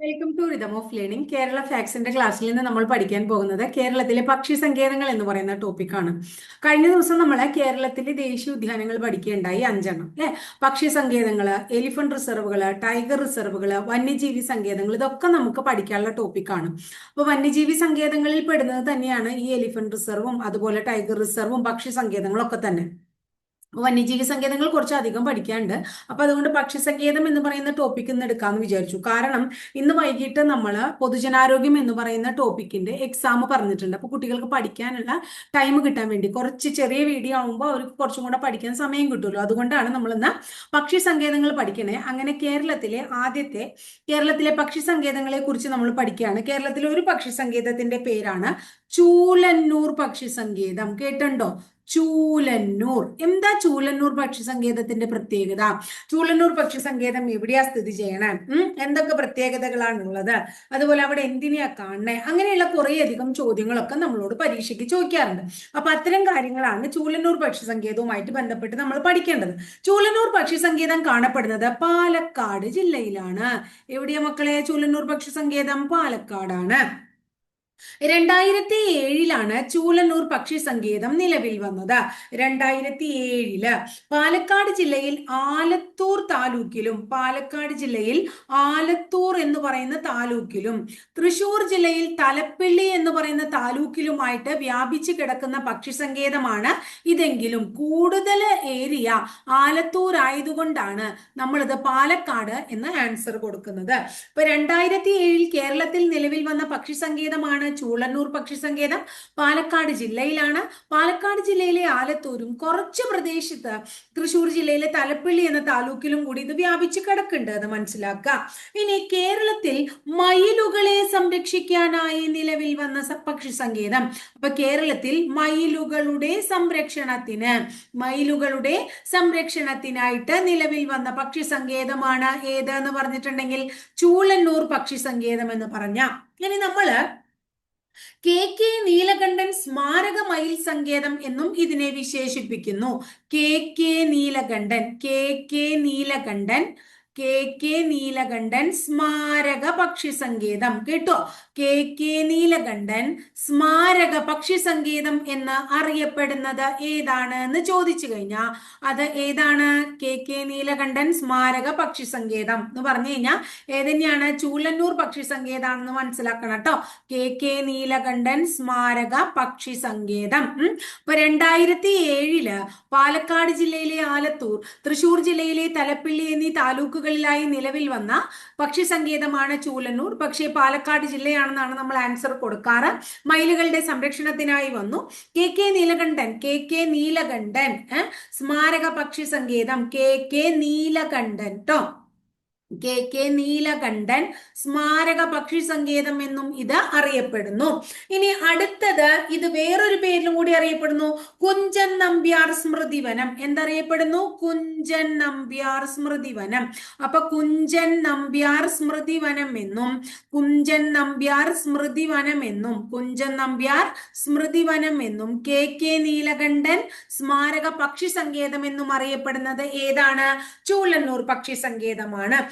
Welcome to rhythm of learning Kerala ഫാക്സിന്റെ ക്ലാസ്സിൽ നിന്ന് നമ്മൾ പഠിക്കാൻ പോകുന്നത് കേരളത്തിലെ പക്ഷി സങ്കേതങ്ങൾ എന്ന് പറയുന്ന ടോപ്പിക്കാണ് കഴിഞ്ഞ ദിവസം നമ്മൾ കേരളത്തിലെ ദേശീയ ഉദ്യാനങ്ങൾ പഠിക്കുകയുണ്ടായി അഞ്ചെണ്ണം അല്ലെ? പക്ഷി സങ്കേതങ്ങൾ എലിഫന്റ് റിസർവുകൾ ടൈഗർ റിസർവുകൾ വന്യജീവി സങ്കേതങ്ങൾ ഇതൊക്കെ നമുക്ക് പഠിക്കാനുള്ള ടോപ്പിക്കാണ് അപ്പോൾ വന്യജീവി സങ്കേതങ്ങളിൽ പെടുന്നത് തന്നെയാണ് ഈ എലിഫന്റ് റിസർവും അതുപോലെ ടൈഗർ റിസർവും പക്ഷി സങ്കേതങ്ങളൊക്കെ തന്നെ. വന്യജീവി സങ്കേതങ്ങൾ കുറച്ച് അധികം പഠിക്കാനുണ്ട്. അപ്പൊ അതുകൊണ്ട് പക്ഷി സങ്കേതം എന്ന് പറയുന്ന ടോപ്പിക് ഇന്ന് എടുക്കാമെന്ന് വിചാരിച്ചു. കാരണം ഇന്ന് വൈകിട്ട് നമ്മൾ പൊതുജനാരോഗ്യം എന്ന് പറയുന്ന ടോപ്പിക്കിന്റെ എക്സാം പറഞ്ഞിട്ടുണ്ട്. അപ്പൊ കുട്ടികൾക്ക് പഠിക്കാനുള്ള ടൈം കിട്ടാൻ വേണ്ടി. കുറച്ച് ചെറിയ വീഡിയോ ആകുമ്പോൾ അവർക്ക് കുറച്ചും കൂടെ പഠിക്കാൻ സമയം കിട്ടുമല്ലോ. അതുകൊണ്ടാണ് നമ്മൾ ഇന്ന് പക്ഷി സങ്കേതങ്ങൾ പഠിക്കണേ. അങ്ങനെ കേരളത്തിലെ ആദ്യത്തെ കേരളത്തിലെ പക്ഷി സങ്കേതങ്ങളെ കുറിച്ച് നമ്മൾ പഠിക്കുകയാണ്. കേരളത്തിലെ ഒരു പക്ഷി സങ്കേതത്തിന്റെ പേരാണ് ചൂലന്നൂർ പക്ഷി സങ്കേതം കേട്ടുണ്ടോ ചൂലന്നൂർ. എന്താ ചൂലന്നൂർ പക്ഷി സങ്കേതത്തിന്റെ പ്രത്യേകത? ചൂലന്നൂർ പക്ഷി സങ്കേതം എവിടെയാ സ്ഥിതി ചെയ്യണേ? എന്തൊക്കെ പ്രത്യേകതകളാണുള്ളത്? അതുപോലെ അവിടെ എന്തിനെയാ കാണണേ? അങ്ങനെയുള്ള കുറേയധികം ചോദ്യങ്ങളൊക്കെ നമ്മളോട് പരീക്ഷയ്ക്ക് ചോദിക്കാറുണ്ട്. അപ്പൊ അത്തരം കാര്യങ്ങളാണ് ചൂലന്നൂർ പക്ഷി സങ്കേതവുമായിട്ട് ബന്ധപ്പെട്ട് നമ്മൾ പഠിക്കേണ്ടത്. ചൂലന്നൂർ പക്ഷി സങ്കേതം കാണപ്പെടുന്നത് പാലക്കാട് ജില്ലയിലാണ്. എവിടെയാ മക്കളെ? ചൂലന്നൂർ പക്ഷി സങ്കേതം പാലക്കാടാണ്. രണ്ടായിരത്തി ഏഴിലാണ് ചൂലന്നൂർ പക്ഷി സങ്കേതം നിലവിൽ വന്നത്. രണ്ടായിരത്തി ഏഴിൽ പാലക്കാട് ജില്ലയിൽ ആലത്തൂർ താലൂക്കിലും പാലക്കാട് ജില്ലയിൽ ആലത്തൂർ എന്ന് പറയുന്ന താലൂക്കിലും തൃശൂർ ജില്ലയിൽ തലപ്പിള്ളി എന്ന് പറയുന്ന താലൂക്കിലുമായിട്ട് വ്യാപിച്ചു കിടക്കുന്ന പക്ഷി സങ്കേതമാണ് ഇതെങ്കിലും. കൂടുതൽ ഏരിയ ആലത്തൂർ ആയതുകൊണ്ടാണ് നമ്മളിത് പാലക്കാട് എന്ന് ആൻസർ കൊടുക്കുന്നത്. ഇപ്പൊ രണ്ടായിരത്തി ഏഴിൽ കേരളത്തിൽ നിലവിൽ വന്ന പക്ഷി സങ്കേതമാണ് ചൂളന്നൂർ പക്ഷി സങ്കേതം പാലക്കാട് ജില്ലയിലാണ്. പാലക്കാട് ജില്ലയിലെ ആലത്തൂരും കുറച്ച് പ്രദേശത്ത് തൃശൂർ ജില്ലയിലെ തലപ്പള്ളി എന്ന താലൂക്കിലും കൂടി ഇത് വ്യാപിച്ച് കിടക്കുന്നുണ്ട്. അത് മനസ്സിലാക്കുക. ഇനി കേരളത്തിൽ മയിലുകളെ സംരക്ഷിക്കാനായി നിലവിൽ വന്ന പക്ഷി സങ്കേതം അപ്പൊ കേരളത്തിൽ മയിലുകളുടെ സംരക്ഷണത്തിന് മയിലുകളുടെ സംരക്ഷണത്തിനായിട്ട് നിലവിൽ വന്ന പക്ഷി സങ്കേതമാണ് ഏതെന്ന് പറഞ്ഞിട്ടുണ്ടെങ്കിൽ ചൂളന്നൂർ പക്ഷി സങ്കേതം എന്ന് പറഞ്ഞ. ഇനി നമ്മൾ കെ കെ നീലകണ്ഠൻ സ്മാരക മയിൽ സങ്കേതം എന്നും ഇതിനെ വിശേഷിപ്പിക്കുന്നു. K K Neelakantan K K Neelakantan K K Neelakantan സ്മാരക പക്ഷി സങ്കേതം. കേട്ടോ? കെ കെ നീലകണ്ഠൻ സ്മാരക പക്ഷി സങ്കേതം എന്ന് അറിയപ്പെടുന്നത് ഏതാണ് എന്ന് ചോദിച്ചു കഴിഞ്ഞാൽ അത് ഏതാണ്? കെ കെ നീലകണ്ഠൻ സ്മാരക പക്ഷി സങ്കേതം എന്ന് പറഞ്ഞു കഴിഞ്ഞാൽ ഏതന്നെയാണ്? ചൂലന്നൂർ പക്ഷി സങ്കേതാണെന്ന് മനസ്സിലാക്കണം കേട്ടോ. കെ കെ നീലകണ്ഠൻ സ്മാരക പക്ഷി സങ്കേതം. ഇപ്പൊ രണ്ടായിരത്തി ഏഴിൽ പാലക്കാട് ജില്ലയിലെ ആലത്തൂർ തൃശൂർ ജില്ലയിലെ തലപ്പിള്ളി എന്നീ താലൂക്കുകളിലായി നിലവിൽ വന്ന പക്ഷി സങ്കേതമാണ് ചൂലന്നൂർ. പക്ഷേ പാലക്കാട് ജില്ലയാണെന്നാണ് നമ്മൾ ആൻസർ കൊടുക്കാറ്. മയിലുകളുടെ സംരക്ഷണത്തിനായി വന്നു. K K Neelakantan K K Neelakantan സ്മാരക പക്ഷി സങ്കേതം കെ കെ നീലകണ്ഠൻ ട്ടോ. കെ കെ നീലകണ്ഠൻ സ്മാരക പക്ഷി സങ്കേതം എന്നും ഇത് അറിയപ്പെടുന്നു. ഇനി അടുത്തത് ഇത് വേറൊരു പേരിലും കൂടി അറിയപ്പെടുന്നു. കുഞ്ചൻ നമ്പ്യാർ സ്മൃതിവനം എന്തറിയപ്പെടുന്നു? കുഞ്ചൻ നമ്പ്യാർ സ്മൃതിവനം അപ്പൊ കുഞ്ചൻ നമ്പ്യാർ സ്മൃതിവനം എന്നും കുഞ്ചൻ നമ്പ്യാർ സ്മൃതിവനം എന്നും കുഞ്ചൻ നമ്പ്യാർ സ്മൃതിവനം എന്നും കെ കെ നീലകണ്ഠൻ സ്മാരക പക്ഷി സങ്കേതം എന്നും അറിയപ്പെടുന്നത് ഏതാണ്? ചൂളന്നൂർ പക്ഷി സങ്കേതമാണ്.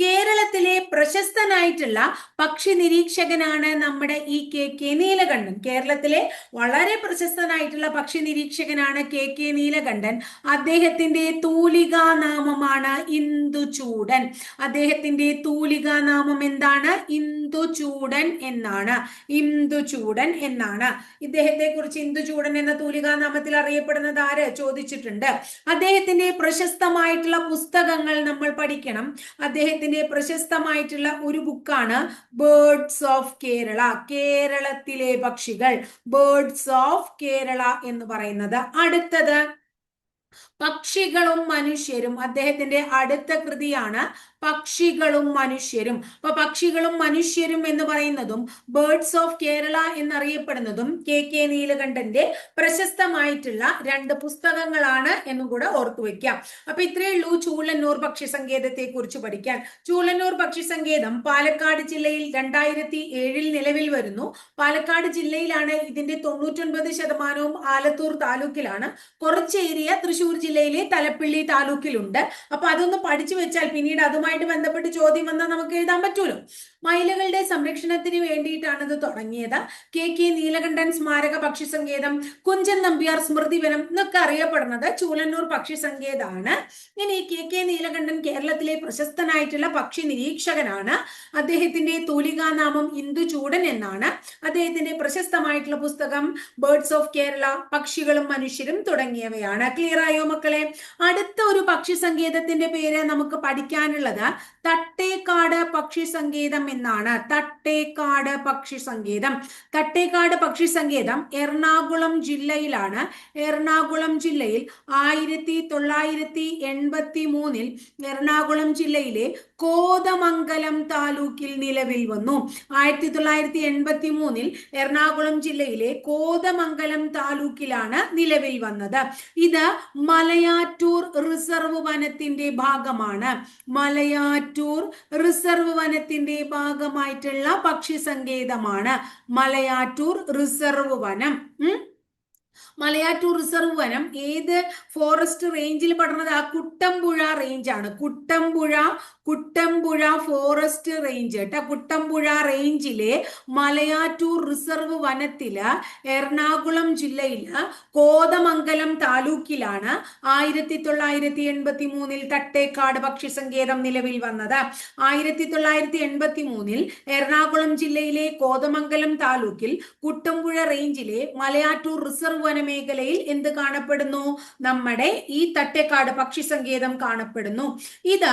കേരളത്തിലെ പ്രശസ്തനായിട്ടുള്ള പക്ഷി നിരീക്ഷകനാണ് നമ്മുടെ ഇ കെ കെ നീലകണ്ഠൻ. കേരളത്തിലെ വളരെ പ്രശസ്തനായിട്ടുള്ള പക്ഷി നിരീക്ഷകനാണ് കെ കെ നീലകണ്ഠൻ. അദ്ദേഹത്തിന്റെ തൂലികാ നാമമാണ് ഇന്ദുചൂടൻ. അദ്ദേഹത്തിന്റെ തൂലികാ നാമം എന്താണ്? ഇന്ദുചൂടൻ എന്നാണ്. ഇന്ദുചൂടൻ എന്നാണ്. ഇദ്ദേഹത്തെ കുറിച്ച് ഇന്ദുചൂടൻ എന്ന തൂലികാ നാമത്തിൽ അറിയപ്പെടുന്നത് ആര് ചോദിച്ചിട്ടുണ്ട്? അദ്ദേഹത്തിന്റെ പ്രശസ്തമായിട്ടുള്ള പുസ്തകങ്ങൾ നമ്മൾ പഠിക്കണം. അദ്ദേഹത്തിന്റെ പ്രശസ്തമായിട്ടുള്ള ഒരു ബുക്കാണ് ബേർഡ്സ് ഓഫ് കേരള കേരളത്തിലെ പക്ഷികൾ. ബേർഡ്സ് ഓഫ് കേരള എന്ന് പറയുന്നത് അടുത്തത്. പക്ഷികളും മനുഷ്യരും. അദ്ദേഹത്തിന്റെ അടുത്ത കൃതിയാണ് പക്ഷികളും മനുഷ്യരും. അപ്പൊ പക്ഷികളും മനുഷ്യരും എന്ന് പറയുന്നതും ബേർഡ്സ് ഓഫ് കേരള എന്നറിയപ്പെടുന്നതും കെ കെ നീലകണ്ഠന്റെ പ്രശസ്തമായിട്ടുള്ള രണ്ട് പുസ്തകങ്ങളാണ് എന്നും കൂടെ ഓർത്തു വെക്കാം. അപ്പൊ ഇത്രയേ ഉള്ളൂ ചൂളന്നൂർ പക്ഷി സങ്കേതത്തെ കുറിച്ച് പഠിക്കാൻ. ചൂളന്നൂർ പക്ഷി സങ്കേതം പാലക്കാട് ജില്ലയിൽ രണ്ടായിരത്തി ഏഴിൽ നിലവിൽ വരുന്നു. പാലക്കാട് ജില്ലയിലാണ് ഇതിന്റെ തൊണ്ണൂറ്റൊൻപത് ശതമാനവും ആലത്തൂർ താലൂക്കിലാണ്. കുറച്ച് ഏരിയ തൃശൂർ തൃശൂർ ജില്ലയിലെ തലപ്പിള്ളി താലൂക്കിലുണ്ട്. അപ്പൊ അതൊന്ന് പഠിച്ചു വെച്ചാൽ പിന്നീട് അതുമായിട്ട് ബന്ധപ്പെട്ട് ചോദ്യം വന്നാൽ നമുക്ക് എഴുതാൻ പറ്റുമല്ലോ മയിലുകളുടെ സംരക്ഷണത്തിന് വേണ്ടിയിട്ടാണ് ഇത് തുടങ്ങിയത്. കെ കെ നീലകണ്ഠൻ സ്മാരക പക്ഷി സങ്കേതം കുഞ്ചൻ നമ്പ്യാർ സ്മൃതിവനം എന്നൊക്കെ അറിയപ്പെടുന്നത് ചൂലന്നൂർ പക്ഷി സങ്കേതമാണ് ഇനി കെ കെ നീലകണ്ഠൻ കേരളത്തിലെ പ്രശസ്തനായിട്ടുള്ള പക്ഷി നിരീക്ഷകനാണ്. അദ്ദേഹത്തിന്റെ തൂലികാനാമം ഇന്ദുചൂടൻ എന്നാണ്. അദ്ദേഹത്തിന്റെ പ്രശസ്തമായിട്ടുള്ള പുസ്തകം ബേർഡ്സ് ഓഫ് കേരള പക്ഷികളും മനുഷ്യരും തുടങ്ങിയവയാണ്. ക്ലിയർ ആയോ മക്കളെ അടുത്ത ഒരു പക്ഷി സങ്കേതത്തിന്റെ പേര് നമുക്ക് പഠിക്കാനുള്ളത് തട്ടേക്കാട് പക്ഷി സങ്കേതം എന്നാണ്. തട്ടേക്കാട് പക്ഷി സങ്കേതം തട്ടേക്കാട് പക്ഷി സങ്കേതം എറണാകുളം ജില്ലയിലാണ്. എറണാകുളം ജില്ലയിൽ ആയിരത്തി തൊള്ളായിരത്തി എൺപത്തി മൂന്നിൽ എറണാകുളം ജില്ലയിലെ കോതമംഗലം താലൂക്കിൽ നിലവിൽ വന്നു. ആയിരത്തി തൊള്ളായിരത്തി എൺപത്തി മൂന്നിൽ എറണാകുളം ജില്ലയിലെ കോതമംഗലം താലൂക്കിലാണ് നിലവിൽ വന്നത്. ഇത് മലയാറ്റൂർ റിസർവ് വനത്തിന്റെ ഭാഗമാണ്. മലയാറ്റൂർ റിസർവ് വനത്തിന്റെ ഭാഗമായിട്ടുള്ള പക്ഷി സങ്കേതമാണ് മലയാറ്റൂർ റിസർവ് വനം. മലയാറ്റൂർ റിസർവ് വനം ഏത് ഫോറസ്റ്റ് റേഞ്ചിൽ പെടുന്നത്? ആ കുട്ടമ്പുഴ റേഞ്ചാണ് കുട്ടമ്പുഴ കുട്ടമ്പുഴ ഫോറസ്റ്റ് റേഞ്ച് കേട്ടോ കുട്ടമ്പുഴ റേഞ്ചിലെ മലയാറ്റൂർ റിസർവ് വനത്തിൽ എറണാകുളം ജില്ലയിൽ കോതമംഗലം താലൂക്കിലാണ് ആയിരത്തി തൊള്ളായിരത്തി എൺപത്തി മൂന്നിൽ തട്ടേക്കാട് പക്ഷി സങ്കേതം നിലവിൽ വന്നത്. ആയിരത്തി തൊള്ളായിരത്തി എൺപത്തി മൂന്നിൽ എറണാകുളം ജില്ലയിലെ കോതമംഗലം താലൂക്കിൽ കുട്ടമ്പുഴ റേഞ്ചിലെ മലയാറ്റൂർ റിസർവ് വന മേഖലയിൽ എന്ത് കാണപ്പെടുന്നു? നമ്മുടെ ഈ തട്ടേക്കാട് പക്ഷി സങ്കേതം കാണപ്പെടുന്നു. ഇത്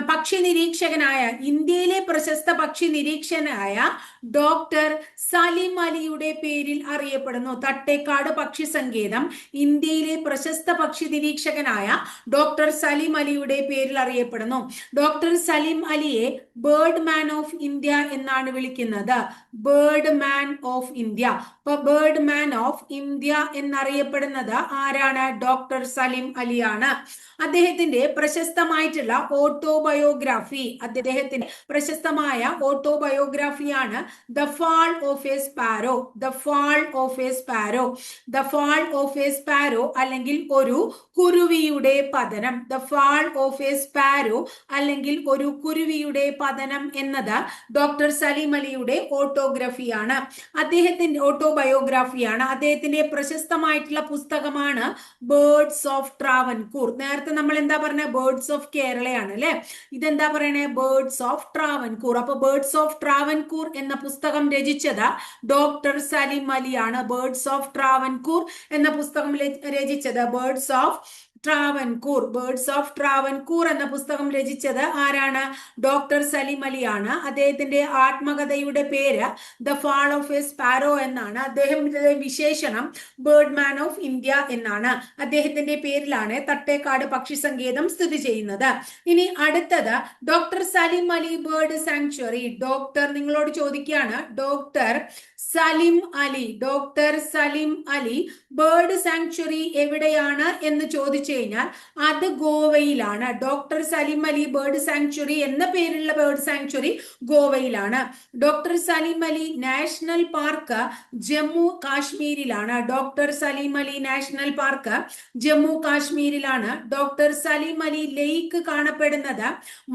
പക്ഷി നിരീക്ഷകനായ ഇന്ത്യയിലെ പ്രശസ്ത പക്ഷി നിരീക്ഷകനായ ഡോക്ടർ സലിം അലിയുടെ പേരിൽ അറിയപ്പെടുന്നു. തട്ടേക്കാട് പക്ഷി സങ്കേതം ഇന്ത്യയിലെ പ്രശസ്ത പക്ഷി നിരീക്ഷകനായ ഡോക്ടർ സലിം അലിയുടെ പേരിൽ അറിയപ്പെടുന്നു. ഡോക്ടർ സലിം അലിയെ ബേർഡ് മാൻ ഓഫ് ഇന്ത്യ എന്നാണ് വിളിക്കുന്നത്. Bird man of India. ഇപ്പൊ ബേർഡ് മാൻ ഓഫ് ഇന്ത്യ എന്നറിയപ്പെടുന്നത് ആരാണ്? ഡോക്ടർ സലിം അലിയാണ്. അദ്ദേഹത്തിന്റെ പ്രശസ്തമായിട്ടുള്ള ഓട്ടോബയോഗ്രാഫി അദ്ദേഹത്തിന്റെ പ്രശസ്തമായ ഓട്ടോബയോഗ്രാഫിയാണ് the fall of a sparrow the fall of a sparrow the fall of a sparrow അല്ലെങ്കിൽ ഒരു കുരുവിയുടെ പതനം. The fall of a sparrow അല്ലെങ്കിൽ ഒരു കുരുവിയുടെ പതനം എന്നത് ഡോക്ടർ സലീം അലിയുടെ ഓട്ടോഗ്രഫിയാണ് അദ്ദേഹത്തിന്റെ ഓട്ടോബയോഗ്രാഫിയാണ് അദ്ദേഹത്തിന്റെ പ്രശസ്തമായിട്ടുള്ള പുസ്തകമാണ് ബേർഡ്സ് ഓഫ് ട്രാവൻകൂർ നേരത്തെ നമ്മൾ എന്താ പറഞ്ഞ? ബേർഡ്സ് ഓഫ് കേരളയാണ് അല്ലെ? ഇതെന്താ പറയണേ? ബേർഡ്സ് ഓഫ് ട്രാവൻകൂർ അപ്പൊ ബേർഡ്സ് ഓഫ് ട്രാവൻകൂർ എന്ന പുസ്തകം രചിച്ചത് ഡോക്ടർ സലിം അലിയാണ്. ബേർഡ്സ് ഓഫ് ട്രാവൻകൂർ എന്ന പുസ്തകം രചിച്ചത്. Birds of Travancore birds of Travancore എന്ന പുസ്തകം രചിച്ചത് ആരാണ്? ഡോക്ടർ സലിം അലിയാണ്. അദ്ദേഹത്തിന്റെ ആത്മകഥയുടെ പേര് the fall of a sparrow എന്നാണ്. അദ്ദേഹത്തിന്റെ വിശേഷണം ബേർഡ് മാൻ ഓഫ് ഇന്ത്യ എന്നാണ്. അദ്ദേഹത്തിന്റെ പേരിലാണ് തട്ടേക്കാട് പക്ഷി സങ്കേതം സ്ഥിതി ചെയ്യുന്നത്. ഇനി അടുത്തത് doctor Salim Ali bird sanctuary doctor നിങ്ങളോട് ചോദിക്കുകയാണ്. Doctor Salim Ali doctor Salim Ali bird sanctuary എവിടെയാണ് എന്ന് ചോദിച്ചു കഴിഞ്ഞാൽ അത് ഗോവയിലാണ്. Doctor Salim Ali bird sanctuary എന്ന പേരുള്ള ബേർഡ് സാങ്ച്വറി ഗോവയിലാണ്. Doctor Salim Ali national park Jammu കാശ്മീരിലാണ്. Doctor Salim Ali national park Jammu കാശ്മീരിലാണ്. Doctor Salim Ali lake കാണപ്പെടുന്നത്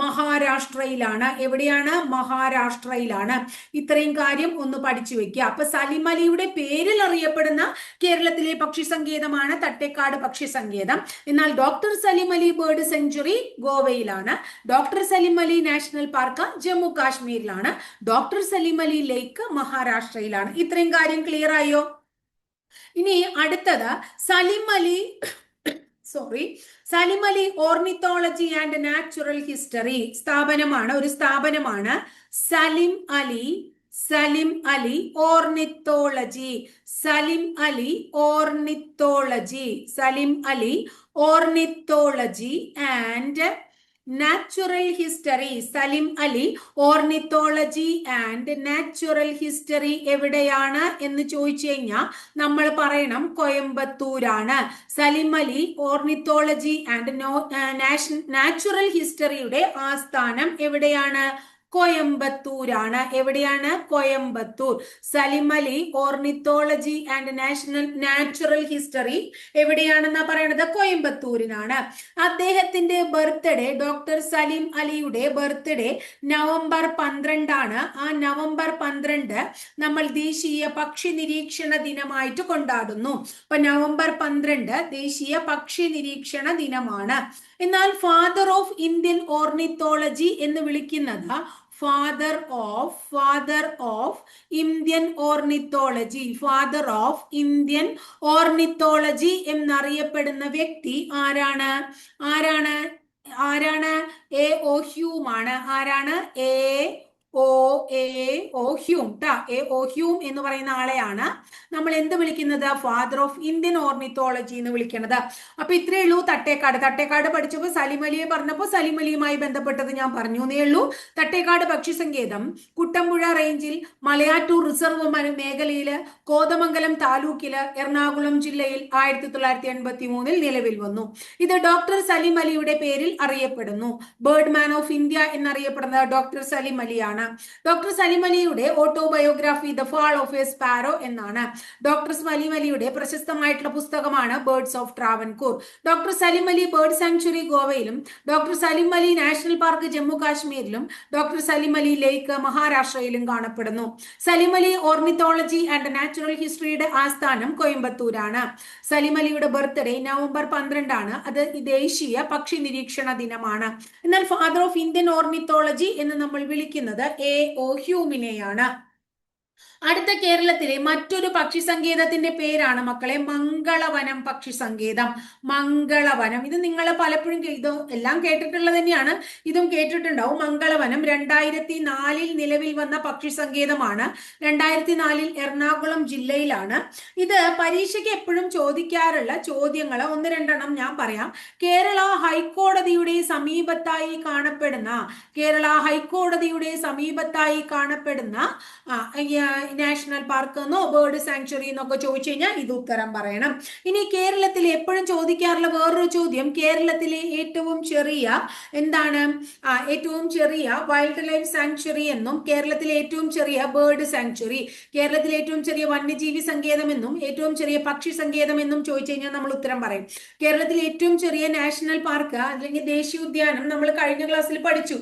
മഹാരാഷ്ട്രയിലാണ്. എവിടെയാണ്? മഹാരാഷ്ട്രയിലാണ്. ഇത്രയും കാര്യം ഒന്ന് പഠിച്ചു വെക്കുക. അപ്പൊ സലിം അലിയുടെ പേരിൽ അറിയപ്പെടുന്ന കേരളത്തിലെ പക്ഷി സങ്കേതമാണ് തട്ടേക്കാട് പക്ഷി സങ്കേതം എന്നാൽ doctor Salim Ali bird sanctuary ഗോവയിലാണ്. Doctor Salim Ali national park Jammu കാശ്മീരിലാണ്. Doctor Salim Ali lake മഹാരാഷ്ട്രയിലാണ്. ഇത്രയും കാര്യം ക്ലിയർ ആയോ? ഇനി അടുത്തത് Salim Ali sorry Salim Ali ornithology and natural history സ്ഥാപനമാണ്. ഒരു സ്ഥാപനമാണ് Salim Ali Salim Ali ornithology. Salim Ali ornithology. Salim Ali ornithology and natural history. Salim Ali ornithology and natural history എവിടെയാണ് എന്ന് ചോദിച്ചു കഴിഞ്ഞാൽ നമ്മൾ പറയണം കോയമ്പത്തൂരാണ്. Salim Ali ornithology and natural ഹിസ്റ്ററിയുടെ ആസ്ഥാനം എവിടെയാണ്? കോയമ്പത്തൂരാണ്. എവിടെയാണ്? Coimbatore. Salim Ali ornithology and national natural history എവിടെയാണെന്നാ പറയണത്? കോയമ്പത്തൂരിനാണ്. അദ്ദേഹത്തിന്റെ ബർത്ത്ഡേ ഡോക്ടർ സലീം അലിയുടെ ബർത്ത്ഡേ നവംബർ പന്ത്രണ്ടാണ്. ആ നവംബർ പന്ത്രണ്ട് നമ്മൾ ദേശീയ പക്ഷി നിരീക്ഷണ ദിനമായിട്ട് കൊണ്ടാടുന്നു. അപ്പൊ നവംബർ പന്ത്രണ്ട് ദേശീയ പക്ഷി നിരീക്ഷണ ദിനമാണ്. എന്നാൽ ഫാദർ ഓഫ് ഇന്ത്യൻ ഓർണിത്തോളജി എന്ന് വിളിക്കുന്നത് father of father of Indian ornithology father of Indian ornithology എന്നറിയപ്പെടുന്ന വ്യക്തി ആരാണ്? ആരാണ്? ആരാണ്? എ ഓ ഹ്യൂമാണ് ആരാണ്? A O A O Hume. ടാ എ ഓ ഹ്യൂം എന്ന് പറയുന്ന ആളെയാണ് നമ്മൾ എന്ത് വിളിക്കുന്നത്? ഫാദർ ഓഫ് ഇന്ത്യൻ ഓർണിത്തോളജി എന്ന് വിളിക്കുന്നത് അപ്പൊ ഇത്രയേ ഉള്ളൂ തട്ടേക്കാട്. തട്ടേക്കാട് പഠിച്ചപ്പോൾ സലിമലിയെ പറഞ്ഞപ്പോൾ സലിമലിയുമായി ബന്ധപ്പെട്ടത് ഞാൻ പറഞ്ഞു എന്നേ ഉള്ളൂ. തട്ടേക്കാട് പക്ഷി സങ്കേതം കുട്ടമ്പുഴ റേഞ്ചിൽ മലയാറ്റൂർ റിസർവ് മേഖലയിൽ കോതമംഗലം താലൂക്കിൽ എറണാകുളം ജില്ലയിൽ ആയിരത്തി തൊള്ളായിരത്തി എൺപത്തി മൂന്നിൽ നിലവിൽ വന്നു. ഇത് ഡോക്ടർ സലിം അലിയുടെ പേരിൽ അറിയപ്പെടുന്നു. ബേർഡ് മാൻ ഓഫ് ഇന്ത്യ എന്നറിയപ്പെടുന്നത് ഡോക്ടർ സലിം അലിയാണ്. ഡോക്ടർ സലിം അലിയുടെ autobiography the fall of a sparrow എന്നാണ്. ഡോക്ടർ സലിം അലിയുടെ പ്രശസ്തമായിട്ടുള്ള പുസ്തകമാണ് birds of Travancore doctor Salim Ali bird sanctuary ഗോവയിലും doctor Salim Ali national park Jammu കാശ്മീരിലും doctor Salim Ali lake മഹാരാഷ്ട്രയിലും കാണപ്പെടുന്നു. Salim Ali ornithology and natural ഹിസ്റ്ററിയുടെ ആസ്ഥാനം കോയമ്പത്തൂരാണ്. സലിം അലിയുടെ ബർത്ത്ഡേ നവംബർ പന്ത്രണ്ടാണ്. അത് ദേശീയ പക്ഷി നിരീക്ഷണ ദിനമാണ്. എന്നാൽ ഫാദർ ഓഫ് ഇന്ത്യൻ ഓർണിത്തോളജി എന്ന് നമ്മൾ വിളിക്കുന്നത് എ ഒ ഹ്യൂമിനെയാണ്. അടുത്ത കേരളത്തിലെ മറ്റൊരു പക്ഷി സങ്കേതത്തിന്റെ പേരാണ് മക്കളെ മംഗളവനം പക്ഷി സങ്കേതം മംഗളവനം. ഇത് നിങ്ങൾ പലപ്പോഴും ഇത് എല്ലാം കേട്ടിട്ടുള്ളത് തന്നെയാണ്. ഇതും കേട്ടിട്ടുണ്ടാവും. മംഗളവനം രണ്ടായിരത്തി നാലിൽ നിലവിൽ വന്ന പക്ഷി സങ്കേതമാണ് രണ്ടായിരത്തി നാലിൽ എറണാകുളം ജില്ലയിലാണ്. ഇത് പരീക്ഷയ്ക്ക് എപ്പോഴും ചോദിക്കാറുള്ള ചോദ്യങ്ങൾ ഒന്ന് രണ്ടെണ്ണം ഞാൻ പറയാം. കേരള ഹൈക്കോടതിയുടെ സമീപത്തായി കാണപ്പെടുന്ന കേരള ഹൈക്കോടതിയുടെ സമീപത്തായി കാണപ്പെടുന്ന നാഷണൽ പാർക്ക് എന്നോ ബേർഡ് സാങ്ച്വറി എന്നൊക്കെ ചോദിച്ചു കഴിഞ്ഞാൽ ഇത് ഉത്തരം പറയണം. ഇനി കേരളത്തിൽ എപ്പോഴും ചോദിക്കാറുള്ള വേറൊരു ചോദ്യം കേരളത്തിലെ ഏറ്റവും ചെറിയ എന്താണ്? ഏറ്റവും ചെറിയ വൈൽഡ് ലൈഫ് സാങ്ച്വറി എന്നും കേരളത്തിലെ ഏറ്റവും ചെറിയ ബേർഡ് സാങ്ച്വറി കേരളത്തിലെ ഏറ്റവും ചെറിയ വന്യജീവി സങ്കേതം എന്നും ഏറ്റവും ചെറിയ പക്ഷി സങ്കേതം എന്നും ചോദിച്ചു കഴിഞ്ഞാൽ നമ്മൾ ഉത്തരം പറയും. കേരളത്തിലെ ഏറ്റവും ചെറിയ നാഷണൽ പാർക്ക് അല്ലെങ്കിൽ ദേശീയ ഉദ്യാനം നമ്മൾ കഴിഞ്ഞ ക്ലാസ്സിൽ പഠിച്ചു.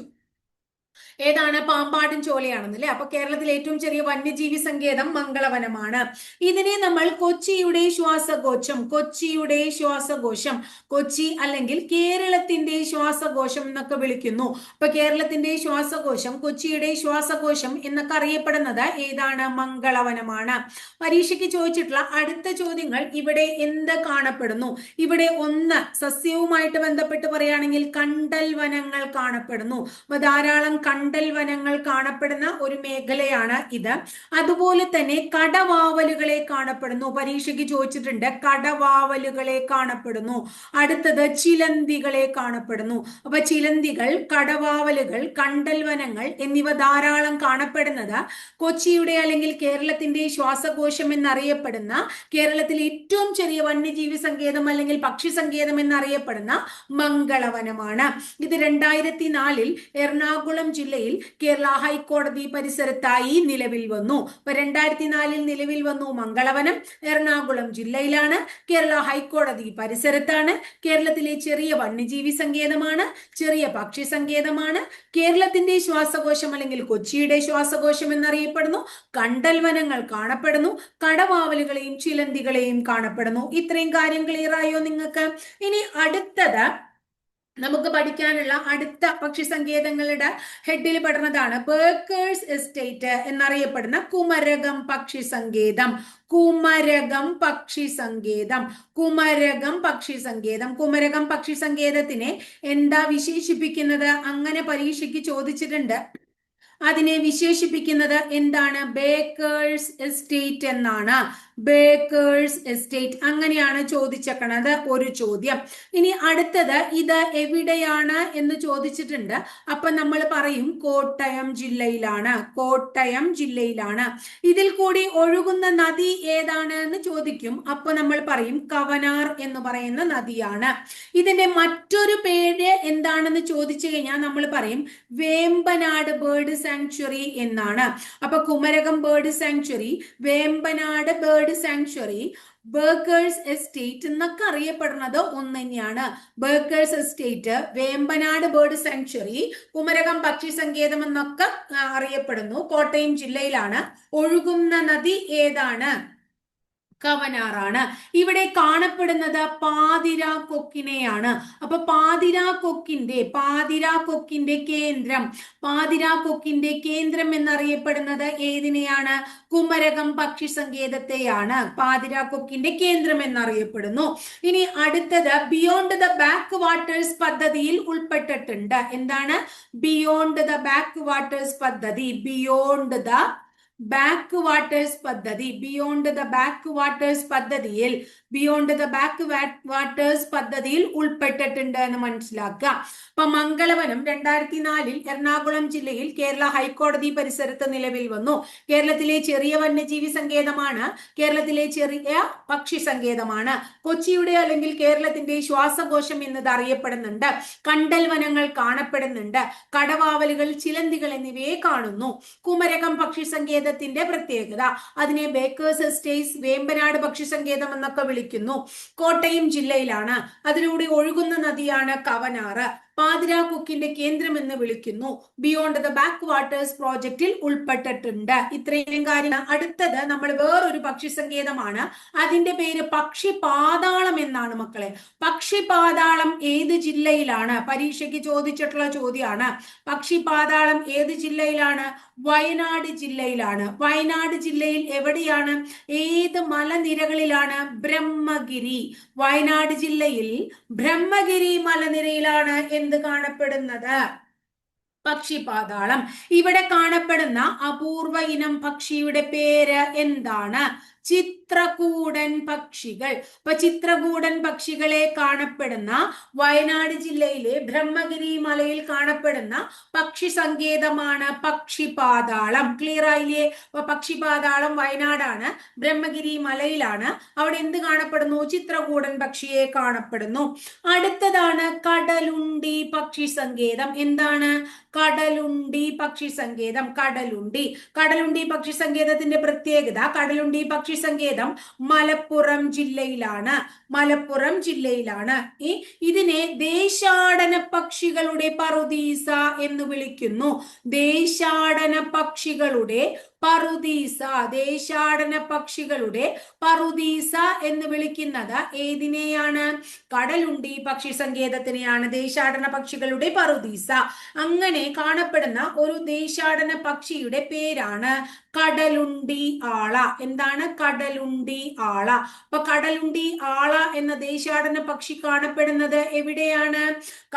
ഏതാണ്? പാമ്പാടും ചോലയാണെന്നല്ലേ? അപ്പൊ കേരളത്തിലെ ഏറ്റവും ചെറിയ വന്യജീവി സങ്കേതം മംഗളവനമാണ്. ഇതിനെ നമ്മൾ കൊച്ചിയുടെ ശ്വാസകോശം കൊച്ചിയുടെ ശ്വാസകോശം കൊച്ചി അല്ലെങ്കിൽ കേരളത്തിന്റെ ശ്വാസകോശം എന്നൊക്കെ വിളിക്കുന്നു. അപ്പൊ കേരളത്തിന്റെ ശ്വാസകോശം കൊച്ചിയുടെ ശ്വാസകോശം എന്നൊക്കെ അറിയപ്പെടുന്നത് ഏതാണ്? മംഗളവനമാണ്. പരീക്ഷയ്ക്ക് ചോദിച്ചിട്ടുള്ള അടുത്ത ചോദ്യങ്ങൾ ഇവിടെ എന്ത് കാണപ്പെടുന്നു? ഇവിടെ ഒന്ന് സസ്യവുമായിട്ട് ബന്ധപ്പെട്ട് പറയുകയാണെങ്കിൽ കണ്ടൽ വനങ്ങൾ കാണപ്പെടുന്നു. അപ്പൊ ധാരാളം കണ്ടൽ വനങ്ങൾ കാണപ്പെടുന്ന ഒരു മേഖലയാണ് ഇത്. അതുപോലെ തന്നെ കടവാവലുകളെ കാണപ്പെടുന്നു. പരീക്ഷയ്ക്ക് ചോദിച്ചിട്ടുണ്ട്. കടവാവലുകളെ കാണപ്പെടുന്നു. അടുത്തത് ചിലന്തികളെ കാണപ്പെടുന്നു. അപ്പൊ ചിലന്തികൾ കടവാവലുകൾ കണ്ടൽ വനങ്ങൾ എന്നിവ ധാരാളം കാണപ്പെടുന്നത് കൊച്ചിയുടെ അല്ലെങ്കിൽ കേരളത്തിന്റെ ശ്വാസകോശം എന്നറിയപ്പെടുന്ന കേരളത്തിലെ ഏറ്റവും ചെറിയ വന്യജീവി സങ്കേതം അല്ലെങ്കിൽ പക്ഷി സങ്കേതം എന്നറിയപ്പെടുന്ന മംഗളവനമാണ്. ഇത് രണ്ടായിരത്തി നാലിൽ എറണാകുളം ജില്ലയിൽ കേരള ഹൈക്കോടതി പരിസരത്തായി നിലവിൽ വന്നു. ഇപ്പൊ രണ്ടായിരത്തി നാലിൽ നിലവിൽ വന്നു മംഗളവനം എറണാകുളം ജില്ലയിലാണ്. കേരള ഹൈക്കോടതി പരിസരത്താണ്. കേരളത്തിലെ ചെറിയ വന്യജീവി സങ്കേതമാണ് ചെറിയ പക്ഷി സങ്കേതമാണ്. കേരളത്തിന്റെ ശ്വാസകോശം അല്ലെങ്കിൽ കൊച്ചിയുടെ ശ്വാസകോശം എന്നറിയപ്പെടുന്നു. കണ്ടൽ വനങ്ങൾ കാണപ്പെടുന്നു. കടവാവലുകളെയും ചിലന്തികളെയും കാണപ്പെടുന്നു. ഇത്രയും കാര്യം ക്ലിയർ ആയോ നിങ്ങൾക്ക്? ഇനി അടുത്തത് നമുക്ക് പഠിക്കാനുള്ള അടുത്ത പക്ഷി സങ്കേതങ്ങളുടെ ഹെഡിൽ പെടുന്നതാണ്. ബേക്കേഴ്സ് എസ്റ്റേറ്റ് എന്നറിയപ്പെടുന്ന കുമരകം പക്ഷി സങ്കേതം. കുമരകം പക്ഷി സങ്കേതം. കുമരകം പക്ഷി സങ്കേതം. കുമരകം പക്ഷി സങ്കേതത്തിനെ എന്താ വിശേഷിപ്പിക്കുന്നത്? അങ്ങനെ പരീക്ഷയ്ക്ക് ചോദിച്ചിട്ടുണ്ട്. അതിനെ വിശേഷിപ്പിക്കുന്നത് എന്താണ്? ബേക്കേഴ്സ് എസ്റ്റേറ്റ് എന്നാണ്. ബേക്കേഴ്സ് എസ്റ്റേറ്റ് അങ്ങനെയാണ് ചോദിച്ചേക്കണത് ഒരു ചോദ്യം. ഇനി അടുത്തത് ഇത് എവിടെയാണ് എന്ന് ചോദിച്ചിട്ടുണ്ട്. അപ്പൊ നമ്മൾ പറയും കോട്ടയം ജില്ലയിലാണ്. കോട്ടയം ജില്ലയിലാണ്. ഇതിൽ കൂടി ഒഴുകുന്ന നദി ഏതാണ് എന്ന് ചോദിക്കും. അപ്പൊ നമ്മൾ പറയും കവനാർ എന്ന് പറയുന്ന നദിയാണ്. ഇതിന്റെ മറ്റൊരു പേര് എന്താണെന്ന് ചോദിച്ചു കഴിഞ്ഞാൽ നമ്മൾ പറയും വേമ്പനാട് ബേർഡ് സാങ്ച്വറി എന്നാണ്. അപ്പൊ Kumarakom bird sanctuary Vembanad bird sanctuary Bakers estate എന്നൊക്കെ അറിയപ്പെടുന്നത് ഒന്ന് തന്നെയാണ്. Bakers estate Vembanad bird sanctuary Kumarakom പക്ഷി സങ്കേതം എന്നൊക്കെ അറിയപ്പെടുന്നു. കോട്ടയം ജില്ലയിലാണ്. ഒഴുകുന്ന നദി ഏതാണ്? കവനാറാണ് ഇവിടെ കാണപ്പെടുന്നത് പാതിര കൊക്കിനെയാണ്. അപ്പൊ പാതിര കൊക്കിന്റെ പാതിര കൊക്കിന്റെ കേന്ദ്രം. പാതിര കൊക്കിന്റെ കേന്ദ്രം എന്നറിയപ്പെടുന്നത് ഏതിനെയാണ്? കുമരകം പക്ഷി സങ്കേതത്തെയാണ്. പാതിര കൊക്കിന്റെ കേന്ദ്രം എന്നറിയപ്പെടുന്നു. ഇനി അടുത്തത് ബിയോണ്ട് ദ ബാക്ക് വാട്ടേഴ്സ് പദ്ധതിയിൽ ഉൾപ്പെട്ടിട്ടുണ്ട്. എന്താണ്? ബിയോണ്ട് ദ ബാക്ക് വാട്ടേഴ്സ് പദ്ധതി. ബിയോണ്ട് ദ ബാക്ക് വാട്ടേഴ്സ് പദ്ധതി ബിയോണ്ട് ദ ബാക്ക് വാട്ടേഴ്സ് പദ്ധതിയിൽ ബിയോണ്ട് ദ ബാക്ക് വാട്ടേഴ്സ് പദ്ധതിയിൽ ഉൾപ്പെട്ടിട്ടുണ്ട് എന്ന് മനസ്സിലാക്കുക. അപ്പൊ മംഗളവനം രണ്ടായിരത്തി നാലിൽ എറണാകുളം ജില്ലയിൽ കേരള ഹൈക്കോടതി പരിസരത്ത് നിലവിൽ വന്നു. കേരളത്തിലെ ചെറിയ വന്യജീവി സങ്കേതമാണ് കേരളത്തിലെ ചെറിയ പക്ഷി സങ്കേതമാണ്. കൊച്ചിയുടെ അല്ലെങ്കിൽ കേരളത്തിന്റെ ശ്വാസകോശം എന്നത് അറിയപ്പെടുന്നുണ്ട് കണ്ടൽ വനങ്ങൾ കാണപ്പെടുന്നുണ്ട്. കടവാവലുകൾ ചിലന്തികൾ എന്നിവയെ കാണുന്നു. കുമരകം പക്ഷി സങ്കേതത്തിന്റെ പ്രത്യേകത. അതിനെ ബേക്കേഴ്സ് എസ്റ്റേറ്റ്സ് വേമ്പനാട് പക്ഷി സങ്കേതം എന്നൊക്കെ വിളിക്കുന്നു. കോട്ടയം ജില്ലയിലാണ്. അതിലൂടെ ഒഴുകുന്ന നദിയാണ് കവനാറ്. പാതിരാ കുക്കിന്റെ കേന്ദ്രം എന്ന് വിളിക്കുന്നു. ബിയോണ്ട് ദ ബാക്ക് വാട്ടേഴ്സ് പ്രോജക്റ്റിൽ ഉൾപ്പെട്ടിട്ടുണ്ട്. ഇത്രയും കാര്യം അടുത്തത് നമ്മൾ വേറൊരു പക്ഷി സങ്കേതമാണ് അതിന്റെ പേര് പക്ഷി പാതാളം എന്നാണ് മക്കളെ. പക്ഷി പാതാളം ഏത് ജില്ലയിലാണ്? പരീക്ഷയ്ക്ക് ചോദിച്ചിട്ടുള്ള ചോദ്യമാണ്. പക്ഷി പാതാളം ഏത് ജില്ലയിലാണ്? വയനാട് ജില്ലയിലാണ്. വയനാട് ജില്ലയിൽ എവിടെയാണ്? ഏത് മലനിരകളിലാണ് ബ്രഹ്മഗിരി? വയനാട് ജില്ലയിൽ ബ്രഹ്മഗിരി മലനിരയിലാണ് എന്ത് കാണപ്പെടുന്നത്? പക്ഷിപാതാളം ഇവിടെ കാണപ്പെടുന്ന അപൂർവ ഇനം പക്ഷിയുടെ പേര് എന്താണ്? ചിത്രകൂടൻ പക്ഷികൾ. ഇപ്പൊ ചിത്രകൂടൻ പക്ഷികളെ കാണപ്പെടുന്ന വയനാട് ജില്ലയിലെ ബ്രഹ്മഗിരി മലയിൽ കാണപ്പെടുന്ന പക്ഷി സങ്കേതമാണ് പക്ഷിപാതാളം. ക്ലിയർ ആയില്ലേ? അപ്പൊ പക്ഷിപാതാളം വയനാടാണ് ബ്രഹ്മഗിരി മലയിലാണ്. അവിടെ എന്ത് കാണപ്പെടുന്നു? ചിത്രകൂടൻ പക്ഷിയെ കാണപ്പെടുന്നു. അടുത്തതാണ് കടലുണ്ടി പക്ഷി സങ്കേതം. എന്താണ്? കടലുണ്ടി പക്ഷി സങ്കേതം. കടലുണ്ടി. കടലുണ്ടി പക്ഷി സങ്കേതത്തിന്റെ പ്രത്യേകത കടലുണ്ടി പക്ഷി സങ്കേതം മലപ്പുറം ജില്ലയിലാണ്. മലപ്പുറം ജില്ലയിലാണ്. ഈ ഇതിനെ ദേശാടന പക്ഷികളുടെ പറുദീസ എന്ന് വിളിക്കുന്നു. ദേശാടന പക്ഷികളുടെ പറുദീസ ദേശാടന പക്ഷികളുടെ പറുദീസ എന്ന് വിളിക്കുന്നത് ഏതിനെയാണ്? കടലുണ്ടി പക്ഷി സങ്കേതത്തിനെയാണ് ദേശാടന പക്ഷികളുടെ പറുദീസ. അങ്ങനെ കാണപ്പെടുന്ന ഒരു ദേശാടന പക്ഷിയുടെ പേരാണ് കടലുണ്ടി ആള. എന്താണ് കടലുണ്ടി ആള? അപ്പൊ കടലുണ്ടി ആള എന്ന ദേശാടന പക്ഷി കാണപ്പെടുന്നത് എവിടെയാണ്?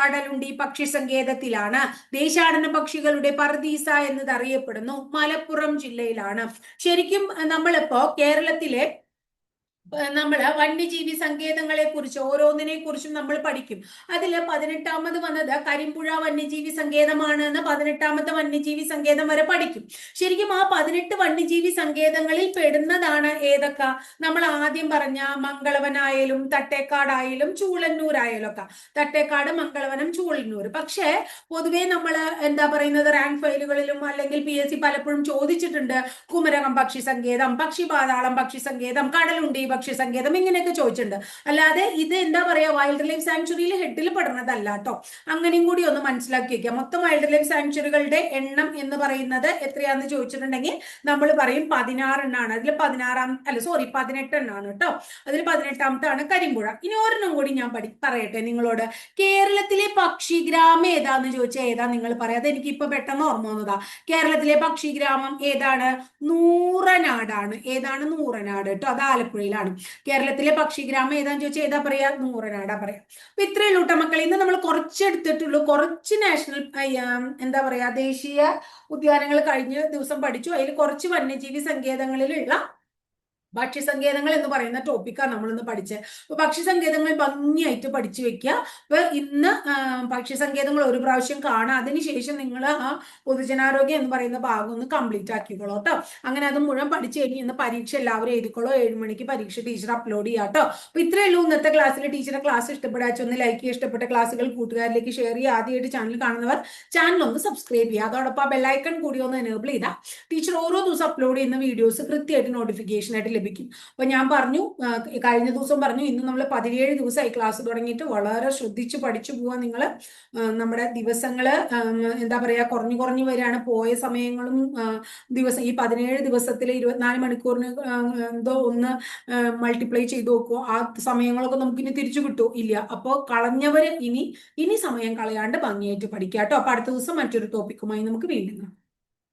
കടലുണ്ടി പക്ഷി സങ്കേതത്തിലാണ്. ദേശാടന പക്ഷികളുടെ പർദീസ എന്നത് അറിയപ്പെടുന്നു മലപ്പുറം ജില്ലയിലാണ്. ശരിക്കും നമ്മളിപ്പോ കേരളത്തിലെ നമ്മൾ വന്യജീവി സങ്കേതങ്ങളെ കുറിച്ച് ഓരോന്നിനെ കുറിച്ചും നമ്മൾ പഠിക്കും. അതിൽ പതിനെട്ടാമത് വന്നത് കരിമ്പുഴ വന്യജീവി സങ്കേതമാണ് എന്ന് പതിനെട്ടാമത്തെ വന്യജീവി സങ്കേതം വരെ പഠിക്കും. ശരിക്കും ആ പതിനെട്ട് വന്യജീവി സങ്കേതങ്ങളിൽ പെടുന്നതാണ് ഏതൊക്കെ? നമ്മൾ ആദ്യം പറഞ്ഞ മംഗളവനായാലും തട്ടേക്കാടായാലും ചൂളന്നൂരായാലും ഒക്കെ തട്ടേക്കാട് മംഗളവനം ചൂളന്നൂർ പക്ഷേ പൊതുവെ നമ്മൾ എന്താ പറയുന്നത് റാങ്ക് ഫയലുകളിലും അല്ലെങ്കിൽ പി എസ് സി പലപ്പോഴും ചോദിച്ചിട്ടുണ്ട്. കുമരകം പക്ഷി സങ്കേതം പക്ഷി പാതാളം പക്ഷി സങ്കേതം കടലുണ്ടി പക്ഷി സങ്കേതം ഇങ്ങനെയൊക്കെ ചോദിച്ചിട്ടുണ്ട്. അല്ലാതെ ഇത് എന്താ പറയാ വൈൽഡ് ലൈഫ് സാങ്ച്വറിയിൽ ഹെഡിൽ പെടുന്നതല്ല കേട്ടോ അങ്ങനെയും കൂടി ഒന്ന് മനസ്സിലാക്കി വെക്കുക മൊത്തം വൈൽഡ് ലൈഫ് സാങ്ച്വറികളുടെ എണ്ണം എന്ന് പറയുന്നത് എത്രയാന്ന് ചോദിച്ചിട്ടുണ്ടെങ്കിൽ നമ്മൾ പറയും പതിനാറെണ്ണാണ്. അതിൽ പതിനാറാം അല്ല സോറി പതിനെട്ട് എണ്ണാണ് കേട്ടോ അതിൽ പതിനെട്ടാമത്താണ് കരിമ്പുഴ. ഇനി ഒരെണ്ണം കൂടി ഞാൻ പഠി പറയട്ടെ നിങ്ങളോട്. കേരളത്തിലെ പക്ഷിഗ്രാമം ഏതാന്ന് ചോദിച്ചാൽ ഏതാ നിങ്ങൾ പറയാം? അത് എനിക്ക് ഇപ്പൊ പെട്ടെന്ന് ഓർമ്മ വന്നതാ. കേരളത്തിലെ പക്ഷിഗ്രാമം ഏതാണ്? നൂറനാടാണ്. ഏതാണ് നൂറനാട് കേട്ടോ അത് ആലപ്പുഴയിലാണ്. ടോപ്പിക്കാണ് കേരളത്തിലെ പക്ഷിഗ്രാമം ഏതാന്ന് ചോദിച്ചാൽ ഏതാ പറയാ? നൂറനാടാ പറയാ. അപ്പൊ ഇത്രയേ ഉള്ളൂ കേട്ടോ മക്കളെ. ഇന്ന് നമ്മൾ കുറച്ച് എടുത്തിട്ടുള്ളൂ കുറച്ച് നാഷണൽ എന്താ പറയാ ദേശീയ ഉദ്യാനങ്ങൾ കഴിഞ്ഞ ദിവസം പഠിച്ചു. അതിൽ കുറച്ച് വന്യജീവി സങ്കേതങ്ങളിലുള്ള ഭക്ഷ്യസങ്കേതങ്ങൾ എന്ന് പറയുന്ന ടോപ്പിക്കാണ് നമ്മൾ ഇന്ന് പഠിച്ചത് അപ്പൊ ഭക്ഷ്യസങ്കേതങ്ങൾ ഭംഗിയായിട്ട് പഠിച്ചു വെക്കുക അപ്പൊ ഇന്ന് ഭക്ഷ്യസങ്കേതങ്ങൾ ഒരു പ്രാവശ്യം കാണാം. അതിനുശേഷം നിങ്ങൾ ആ പൊതുജനാരോഗ്യം എന്ന് പറയുന്ന ഭാഗം ഒന്ന് കംപ്ലീറ്റ് ആക്കിക്കോളൂ കേട്ടോ അങ്ങനെ അത് മുഴുവൻ പഠിച്ചു കഴിഞ്ഞ് ഇന്ന് പരീക്ഷ എല്ലാവരും എഴുതിക്കോളൂ. ഏഴ് മണിക്ക് പരീക്ഷ ടീച്ചർ അപ്ലോഡ് ചെയ്യാം കേട്ടോ അപ്പൊ ഇത്രയേ ഉള്ളൂ. ഇന്നത്തെ ക്ലാസ്സിൽ ടീച്ചറെ ക്ലാസ് ഇഷ്ടപ്പെടാച്ച ഒന്ന് ലൈക്ക് ചെയ്യുക. ഇഷ്ടപ്പെട്ട ക്ലാസ്സുകൾ കൂട്ടുകാരിലേക്ക് ഷെയർ ചെയ്യുക. ആദ്യമായിട്ട് ചാനൽ കാണുന്നവർ ചാനൽ ഒന്ന് സബ്സ്ക്രൈബ് ചെയ്യുക. അതോടൊപ്പം ബെല്ലൈക്കൺ കൂടി ഒന്ന് എനേബിൾ ചെയ്താൽ ടീച്ചർ ഓരോ ദിവസം അപ്ലോഡ് ചെയ്യുന്ന വീഡിയോസ് കൃത്യമായിട്ട് നോട്ടിഫിക്കേഷൻ ആയിട്ട് ലഭിക്കും അപ്പൊ ഞാൻ പറഞ്ഞു കഴിഞ്ഞ ദിവസം പറഞ്ഞു ഇന്ന് നമ്മൾ പതിനേഴ് ദിവസമായി ക്ലാസ് തുടങ്ങിയിട്ട് വളരെ ശ്രദ്ധിച്ച് പഠിച്ചു പോവാൻ നിങ്ങൾ നമ്മുടെ ദിവസങ്ങൾ എന്താ പറയാ കുറഞ്ഞു കുറഞ്ഞു വരികയാണ്. പോയ സമയങ്ങളും ദിവസം ഈ പതിനേഴ് ദിവസത്തിലെ ഇരുപത്തിനാല് മണിക്കൂറിന് എന്തോ ഒന്ന് മൾട്ടിപ്ലൈ ചെയ്ത് നോക്കുമോ ആ സമയങ്ങളൊക്കെ നമുക്ക് ഇനി തിരിച്ചു കിട്ടുമോ? ഇല്ല. അപ്പോൾ കളഞ്ഞവര് ഇനി ഇനി സമയം കളയാണ്ട് ഭംഗിയായിട്ട് പഠിക്കാം കേട്ടോ അപ്പൊ അടുത്ത ദിവസം മറ്റൊരു ടോപ്പിക്കുമായി നമുക്ക് വീണ്ടും കാണാം.